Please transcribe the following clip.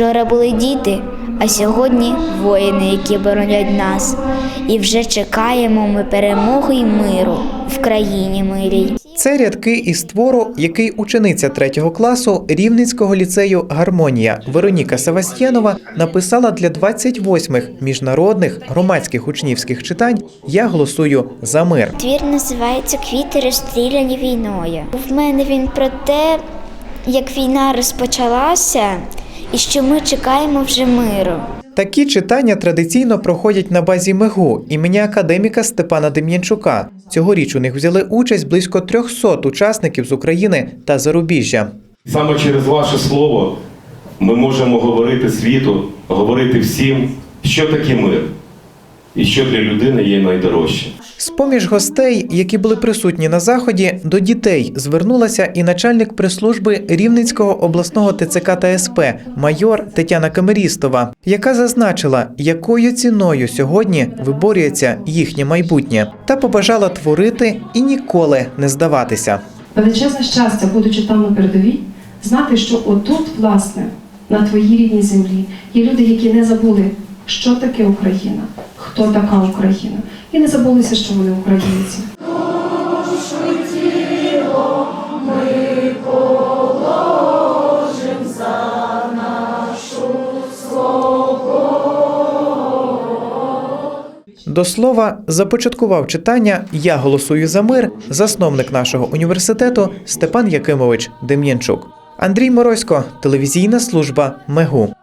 Вчора були діти, а сьогодні воїни, які боронять нас. І вже чекаємо ми перемоги й миру в країні мирій. Це рядки із твору, який учениця третього класу Рівненського ліцею Гармонія Вероніка Севастьянова написала для 28-х міжнародних громадських учнівських читань Я голосую за мир. Твір називається Квіти розстріляні війною. В мене він про те, як війна розпочалася і що ми чекаємо вже миру. Такі читання традиційно проходять на базі МЕГУ імені академіка Степана Дем'янчука. Цьогоріч у них взяли участь близько 300 учасників з України та зарубіжжя. Саме через ваше слово ми можемо говорити світу, говорити всім, що таке мир і що для людини є найдорожче. З-поміж гостей, які були присутні на заході, до дітей звернулася і начальник прес-служби Рівненського обласного ТЦК та СП майор Тетяна Камерістова, яка зазначила, якою ціною сьогодні виборюється їхнє майбутнє, та побажала творити і ніколи не здаватися. Величезне щастя, будучи там на передовій, знати, що отут, власне, на твоїй рідній землі є люди, які не забули, що таке Україна, хто така Україна, і не забулися, що вони українці. До слова, започаткував читання Я голосую за мир, засновник нашого університету Степан Якимович Дем'янчук. Андрій Морозько, телевізійна служба МЕГУ.